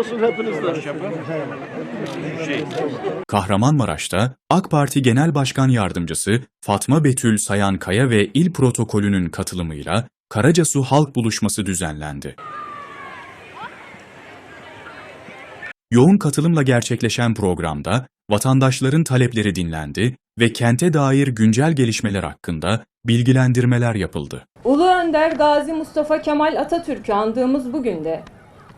olsun hepinizden. Kahramanmaraş'ta AK Parti Genel Başkan Yardımcısı Fatma Betül Sayan Kaya ve il protokolünün katılımıyla Karacasu Halk Buluşması düzenlendi. Yoğun katılımla gerçekleşen programda vatandaşların talepleri dinlendi ve kente dair güncel gelişmeler hakkında bilgilendirmeler yapıldı. Ulu Önder Gazi Mustafa Kemal Atatürk'ü andığımız bugün de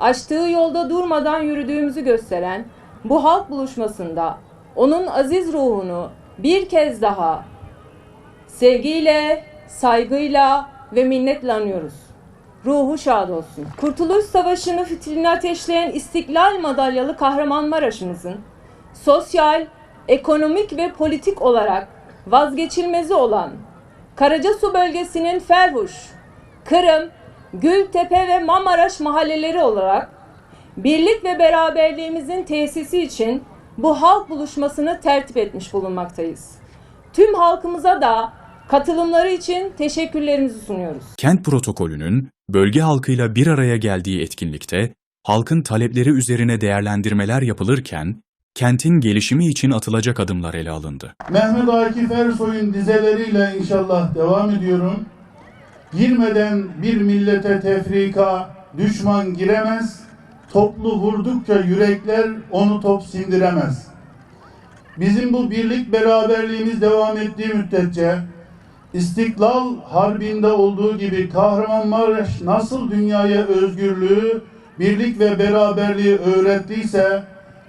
açtığı yolda durmadan yürüdüğümüzü gösteren bu halk buluşmasında onun aziz ruhunu bir kez daha sevgiyle, saygıyla ve minnetle anıyoruz. Ruhu şad olsun. Kurtuluş Savaşı'nı fitrini ateşleyen İstiklal Madalyalı Kahramanmaraş'ımızın sosyal, ekonomik ve politik olarak vazgeçilmezi olan Karacasu bölgesinin Ferhuş, Kırım, Gültepe ve Mamaraş mahalleleri olarak birlik ve beraberliğimizin tesisi için bu halk buluşmasını tertip etmiş bulunmaktayız. Tüm halkımıza da katılımları için teşekkürlerimizi sunuyoruz. Kent protokolünün bölge halkıyla bir araya geldiği etkinlikte halkın talepleri üzerine değerlendirmeler yapılırken kentin gelişimi için atılacak adımlar ele alındı. Mehmet Akif Ersoy'un dizeleriyle inşallah devam ediyorum. Girmeden bir millete tefrika düşman giremez. Toplu vurdukça yürekler onu top sindiremez. Bizim bu birlik beraberliğimiz devam ettiği müddetçe İstiklal Harbi'nde olduğu gibi Kahramanmaraş nasıl dünyaya özgürlüğü, birlik ve beraberliği öğrettiyse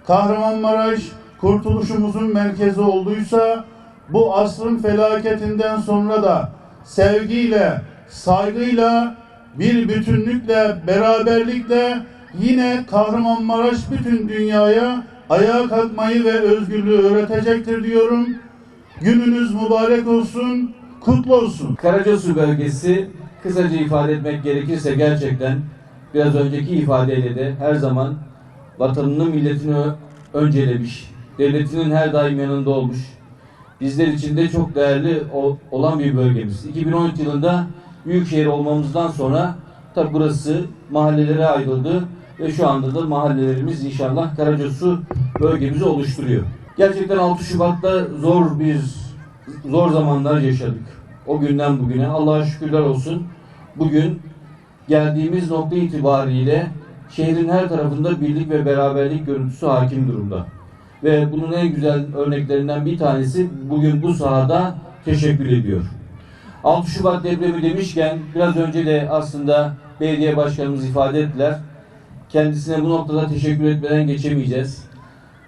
Kahramanmaraş kurtuluşumuzun merkezi olduysa bu asrın felaketinden sonra da sevgiyle, saygıyla, bir bütünlükle, beraberlikle yine Kahramanmaraş bütün dünyaya ayağa kalkmayı ve özgürlüğü öğretecektir diyorum. Gününüz mübarek olsun, kutlu olsun. Karacasu bölgesi kısaca ifade etmek gerekirse gerçekten biraz önceki ifadeyle de her zaman vatanını milletini öncelemiş, devletinin her daim yanında olmuş, bizler için de çok değerli olan bir bölgemiz. 2013 yılında büyükşehir olmamızdan sonra tabi burası mahallelere ayrıldı ve şu anda da mahallelerimiz inşallah Karacasu bölgemizi oluşturuyor. Gerçekten 6 Şubat'ta zor bir zor zamanlar yaşadık. O günden bugüne Allah'a şükürler olsun. Bugün geldiğimiz nokta itibariyle şehrin her tarafında birlik ve beraberlik görüntüsü hakim durumda. Ve bunun en güzel örneklerinden bir tanesi bugün bu sahada teşekkür ediyor. 6 Şubat depremi demişken biraz önce de aslında belediye başkanımız ifade ettiler. Kendisine bu noktada teşekkür etmeden geçemeyeceğiz.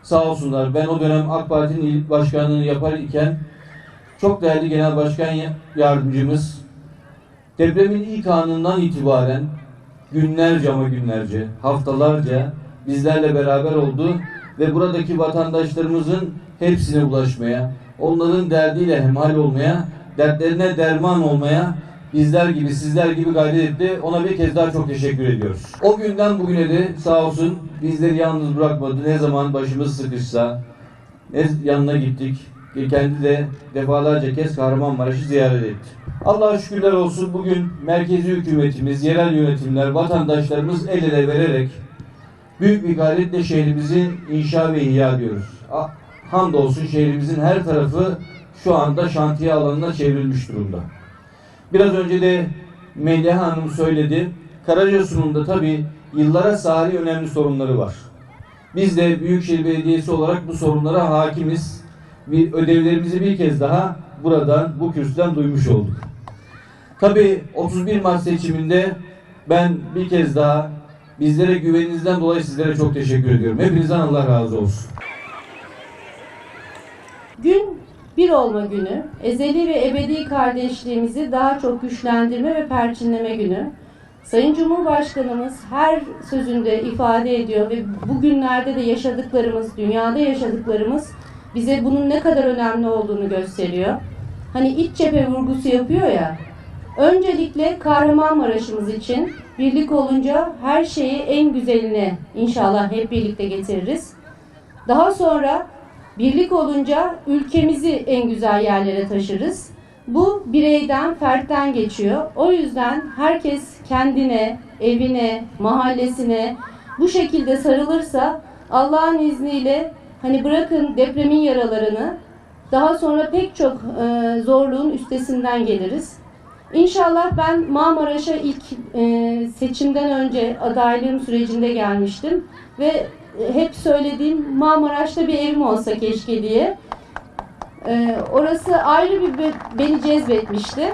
Sağ olsunlar. Ben o dönem AK Parti'nin il başkanlığını yapar iken çok değerli genel başkan ya- yardımcımız depremin ilk anından itibaren günlerce ama günlerce, haftalarca bizlerle beraber oldu ve buradaki vatandaşlarımızın hepsine ulaşmaya, onların derdiyle hemhal olmaya, dertlerine derman olmaya bizler gibi, sizler gibi gayret etti. Ona bir kez daha çok teşekkür ediyoruz. O günden bugüne de sağ olsun bizleri yalnız bırakmadı. Ne zaman başımız sıkışsa, ne yanına gittik. Kendi de defalarca kez Kahramanmaraş'ı ziyaret etti. Allah'a şükürler olsun bugün merkezi hükümetimiz, yerel yönetimler, vatandaşlarımız el ele vererek büyük bir gayretle şehrimizin inşa ve ihya diyoruz. Ah, Hamdolsun şehrimizin her tarafı şu anda şantiye alanına çevrilmiş durumda. Biraz önce de Melih Hanım söyledi. Karacasu'nun da tabii yıllara sari önemli sorunları var. Biz de Büyükşehir Belediyesi olarak bu sorunlara hakimiz. Bir ödevlerimizi bir kez daha buradan, bu kürsüden duymuş olduk. Tabii 31 Mart seçiminde ben bir kez daha bizlere güveninizden dolayı sizlere çok teşekkür ediyorum. Hepinizden Allah razı olsun. Bir olma günü, ezeli ve ebedi kardeşliğimizi daha çok güçlendirme ve perçinleme günü. Sayın Cumhurbaşkanımız her sözünde ifade ediyor ve bugünlerde de yaşadıklarımız, dünyada yaşadıklarımız bize bunun ne kadar önemli olduğunu gösteriyor. Hani iç cephe vurgusu yapıyor ya. Öncelikle Kahramanmaraş'ımız için birlik olunca her şeyi en güzeline inşallah hep birlikte getiririz. Daha sonra birlik olunca ülkemizi en güzel yerlere taşırız. Bu bireyden, fertten geçiyor. O yüzden herkes kendine, evine, mahallesine bu şekilde sarılırsa Allah'ın izniyle hani bırakın depremin yaralarını daha sonra pek çok e, zorluğun üstesinden geliriz. İnşallah ben Marmaraş'a ilk e, seçimden önce adaylığım sürecinde gelmiştim ve hep söylediğim Marmaraş'ta bir evim olsa keşke diye. E, orası ayrı bir be- beni cezbetmişti.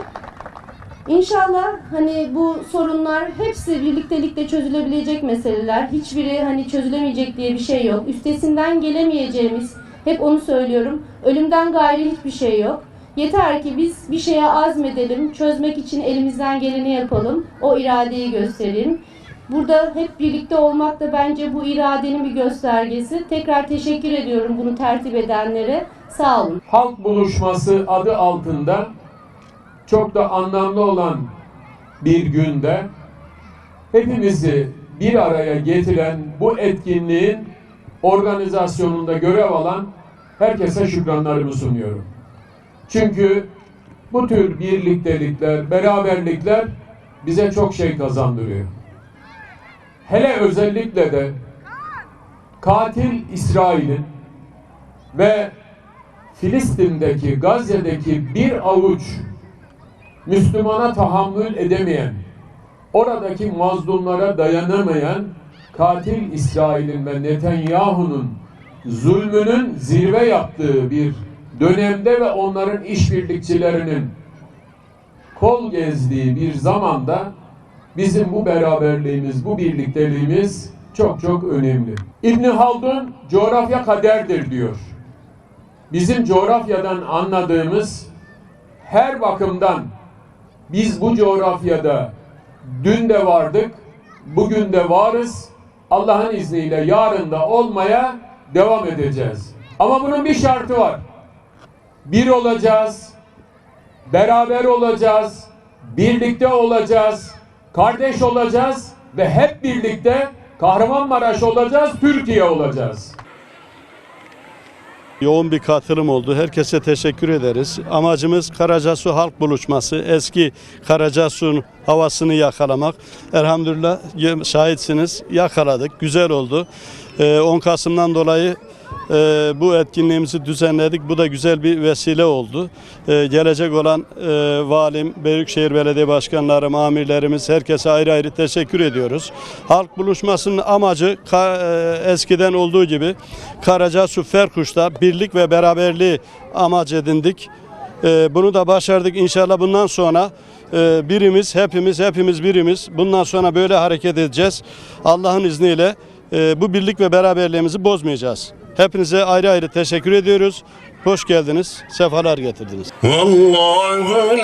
İnşallah hani bu sorunlar hepsi birliktelikle çözülebilecek meseleler. Hiçbiri hani çözülemeyecek diye bir şey yok. Üstesinden gelemeyeceğimiz, hep onu söylüyorum. Ölümden gayri hiçbir şey yok. Yeter ki biz bir şeye azmedelim, çözmek için elimizden geleni yapalım, o iradeyi gösterelim. Burada hep birlikte olmak da bence bu iradenin bir göstergesi. Tekrar teşekkür ediyorum bunu tertip edenlere. Sağ olun. halk buluşması adı altında çok da anlamlı olan bir günde hepimizi bir araya getiren bu etkinliğin organizasyonunda görev alan herkese şükranlarımı sunuyorum. Çünkü bu tür birliktelikler, beraberlikler bize çok şey kazandırıyor. Hele özellikle de katil İsrail'in ve Filistin'deki, Gazze'deki bir avuç Müslümana tahammül edemeyen, oradaki mazlumlara dayanamayan katil İsrail'in ve Netanyahu'nun zulmünün zirve yaptığı bir dönemde ve onların işbirlikçilerinin kol gezdiği bir zamanda bizim bu beraberliğimiz, bu birlikteliğimiz çok çok önemli. İbni Haldun coğrafya kaderdir diyor bizim coğrafyadan anladığımız her bakımdan biz bu coğrafyada dün de vardık, bugün de varız. Allah'ın izniyle yarın da olmaya devam edeceğiz. Ama bunun bir şartı var. Bir olacağız, beraber olacağız, birlikte olacağız, kardeş olacağız ve hep birlikte Kahramanmaraş olacağız, Türkiye olacağız. Yoğun bir katılım oldu. Herkese teşekkür ederiz. Amacımız Karacasu Halk Buluşması. Eski Karacasu'nun havasını yakalamak. Elhamdülillah şahitsiniz. Yakaladık. Güzel oldu. Ee, 10 Kasım'dan dolayı e, bu etkinliğimizi düzenledik. Bu da güzel bir vesile oldu. Ee, gelecek olan e, valim, Büyükşehir Belediye Başkanlarım, amirlerimiz herkese ayrı ayrı teşekkür ediyoruz. Halk buluşmasının amacı e, eskiden olduğu gibi Karacasu Ferkuş'ta birlik ve beraberliği amaç edindik. Ee, bunu da başardık. İnşallah bundan sonra e, birimiz, hepimiz, hepimiz birimiz. Bundan sonra böyle hareket edeceğiz. Allah'ın izniyle bu birlik ve beraberliğimizi bozmayacağız. Hepinize ayrı ayrı teşekkür ediyoruz. Hoş geldiniz, sefalar getirdiniz. Vallahi